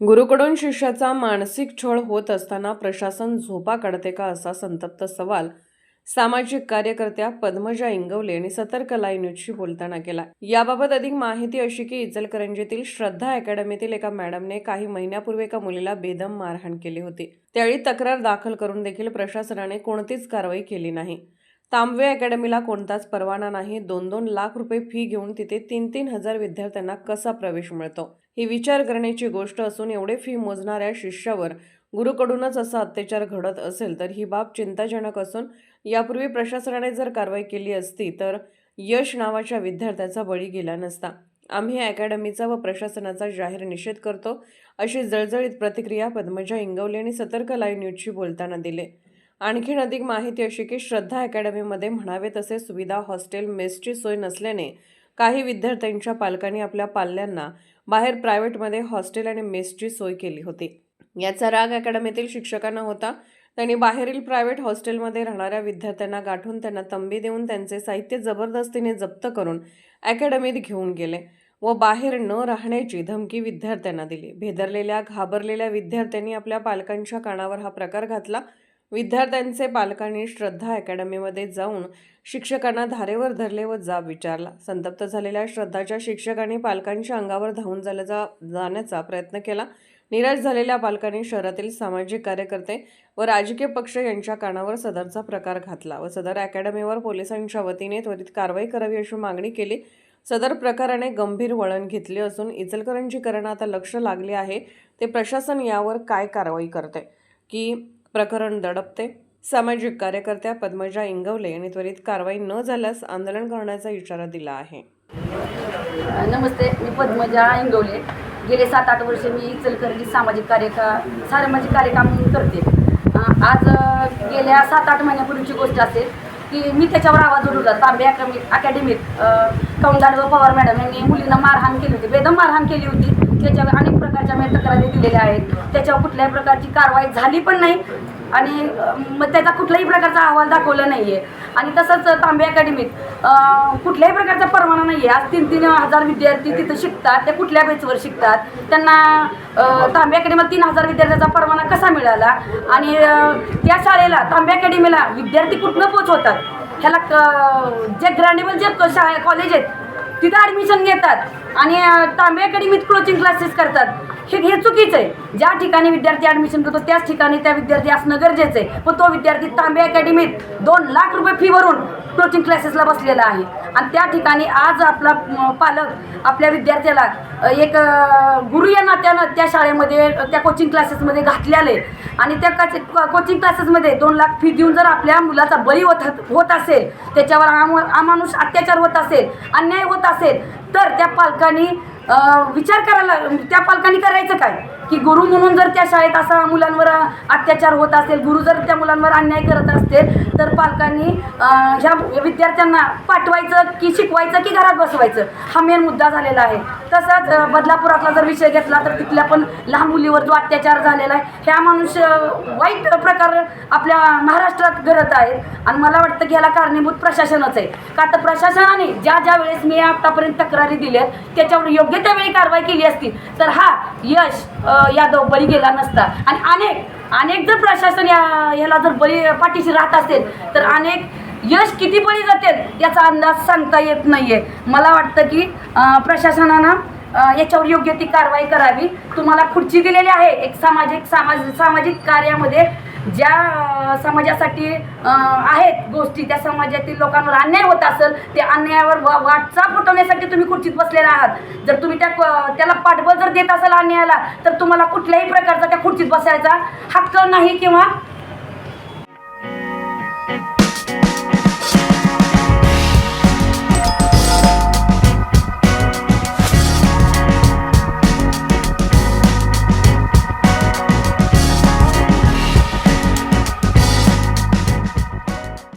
गुरुकडून शिष्याचा मानसिक छळ होत असताना प्रशासन झोपा काढते का असा संतप्त सवाल सामाजिक कार्यकर्त्या पद्मजा इंगवले यांनी सतर्क लाईव्ह न्यूजशी बोलताना केला. याबाबत अधिक माहिती अशी की इचलकरंजीतील श्रद्धा अकॅडमीतील एका मॅडमने काही महिन्यापूर्वी एका मुलीला बेदम मारहाण केली होती. त्यावेळी तक्रार दाखल करून देखील प्रशासनाने कोणतीच कारवाई केली नाही. तांबवे अकॅडमीला कोणताच परवाना नाही. दोन दोन लाख रुपये फी घेऊन तिथे तीन तीन हजार विद्यार्थ्यांना कसा प्रवेश मिळतो? ही विचार करण्याची गोष्ट असून एवढे फी मोजणाऱ्या शिष्यावर गुरुकडूनच असा अत्याचार घडत असेल तर ही बाब चिंताजनक असून यापूर्वी प्रशासनाने जर कारवाई केली असती तर यश नावाच्या विद्यार्थ्याचा बळी गेला नसता. आम्ही अकॅडमीचा व प्रशासनाचा जाहीर निषेध करतो अशी जळजळीत प्रतिक्रिया पद्मजा इंगवले यांनी सतर्क लाईव्ह न्यूजशी बोलताना दिले. आणखीन अधिक माहिती अशी की श्रद्धा अकॅडमीमध्ये म्हणावे तसे सुविधा हॉस्टेल मेसची सोय नसल्याने काही विद्यार्थ्यांच्या पालकांनी आपल्या पाल्यांना बाहेर प्रायव्हेटमध्ये हॉस्टेल आणि मेसची सोय केली होती. याचा राग अकॅडमीतील शिक्षकांना होता. त्यांनी बाहेरील प्रायव्हेट हॉस्टेलमध्ये राहणाऱ्या विद्यार्थ्यांना गाठून त्यांना तंबी देऊन त्यांचे साहित्य जबरदस्तीने जप्त करून अकॅडमीत घेऊन गेले व बाहेर न राहण्याची धमकी विद्यार्थ्यांना दिली. भेदरलेल्या घाबरलेल्या विद्यार्थ्यांनी आपल्या पालकांच्या कानावर हा प्रकार घातला विद्यार्थ्यांचे पालकांनी श्रद्धा अकॅडमीमध्ये जाऊन शिक्षकांना धारेवर धरले व जाब विचारला. संतप्त झालेल्या श्रद्धाच्या शिक्षकांनी पालकांच्या अंगावर धावून जाण्याचा जाण्याचा प्रयत्न केला. निराश झालेल्या पालकांनी शहरातील सामाजिक कार्यकर्ते व राजकीय पक्ष यांच्या कानावर सदरचा प्रकार घातला व सदर अकॅडमीवर पोलिसांच्या वतीने त्वरित कारवाई करावी अशी मागणी केली. सदर प्रकाराने गंभीर वळण घेतले असून इचलकरंजीकरण आता लक्ष लागले आहे. ते प्रशासन यावर काय कारवाई करते? की प्रकरण दडपते. सामाजिक कार्यकर्त्या पद्मजा इंगवले यांनी त्वरित कारवाई न झाल्यास आंदोलन करण्याचा इशारा दिला आहे. नमस्ते मी पद्मजा इंगवले. गेले सात आठ वर्ष मी इचलकरंजी सामाजिक कार्यका सामाजिक कार्यक्रम करते. आज गेल्या सात आठ महिन्यापूर्वीची गोष्ट असेल की मी त्याच्यावर आवाज उडवला. तांबे अकॅडमी अकॅडमीत कौंदाडव पवार मॅडम यांनी मुलींना मारहाण केली होती. बेदम मारहाण केली होती. त्याच्यावर अनेक प्रकारच्या मी तक्रारी दिलेल्या आहेत. त्याच्यावर कुठल्याही प्रकारची कारवाई झाली पण नाही. आणि मग त्याचा कुठल्याही प्रकारचा अहवाल दाखवला नाही आहे आणि तसंच तांबे अकॅडमीत कुठल्याही प्रकारचा परवाना नाही आहे आज तीन तीन हजार विद्यार्थी तिथं शिकतात. ते कुठल्या बेचवर शिकतात? त्यांना तांबे अकॅडमीला तीन हजार विद्यार्थ्याचा परवाना कसा मिळाला? आणि त्या शाळेला तांबे अकॅडमीला विद्यार्थी कुठनं पोचवतात ह्याला क- जे ग्रँडेबल जे क- कॉलेज आहेत तिथं ॲडमिशन घेतात आणि तांबे अकॅडमीत कोचिंग क्लासेस करतात. हे हे चुकीचं आहे. ज्या ठिकाणी विद्यार्थी ॲडमिशन करतो त्याच ठिकाणी त्या विद्यार्थी असणं गरजेचं आहे. पण तो विद्यार्थी तांबे अकॅडमीत दोन लाख रुपये फी भरून कोचिंग क्लासेसला बसलेला आहे. आणि त्या ठिकाणी आज आपला पालक आपल्या विद्यार्थ्याला एक गुरु या नात्यानं त्या शाळेमध्ये त्या कोचिंग क्लासेसमध्ये घातलेले आणि त्या कोचिंग क्लासेसमध्ये दोन लाख फी देऊन जर आपल्या मुलाचा बळी होत होत असेल त्याच्यावर आम अमानुष अत्याचार होत असेल अन्याय होत असेल तर त्या पालकांनी विचार करायला त्या पालकांनी करायचं काय? की गुरु म्हणून जर त्या शाळेत असा मुलांवर अत्याचार होत असेल गुरु जर त्या मुलांवर अन्याय करत असतील तर पालकांनी ह्या विद्यार्थ्यांना पाठवायचं की शिकवायचं की घरात बसवायचं? हा मेन मुद्दा झालेला आहे. तसंच बदलापुरातला जर विषय घेतला तर तिथल्या पण लहान मुलीवर जो अत्याचार झालेला आहे ह्या माणूस वाईट प्रकार आपल्या महाराष्ट्रात घडत आहेत. आणि मला वाटतं की ह्याला कारणीभूत प्रशासनच आहे. का तर प्रशासनाने ज्या ज्या वेळेस मी आतापर्यंत तक्रारी दिल्यात त्याच्यावर योग्य त्या वेळी कारवाई केली असती तर हा यश यादव बळी गेला नसता. आणि अनेक अनेक जर प्रशासन या ह्याला जर बळी पाठीशी राहत असेल तर अनेक यश किती बळी जाते याचा अंदाज सांगता येत नाहीये. मला वाटतं की प्रशासनानं याच्यावर योग्य ती कारवाई करावी. तुम्हाला खुर्ची दिलेली आहे एक सामाजिक सामाज सामाजिक कार्यामध्ये. ज्या समाजासाठी आहेत गोष्टी त्या समाजातील लोकांवर अन्याय होत असेल त्या अन्यायावर वा वाटचा फुटवण्यासाठी तुम्ही खुर्चीत बसलेला आहात. जर तुम्ही त्या क- त्याला पाठबळ जर देत असाल अन्यायाला तर तुम्हाला कुठल्याही प्रकारचा त्या खुर्चीत बसायचा हक्क नाही किंवा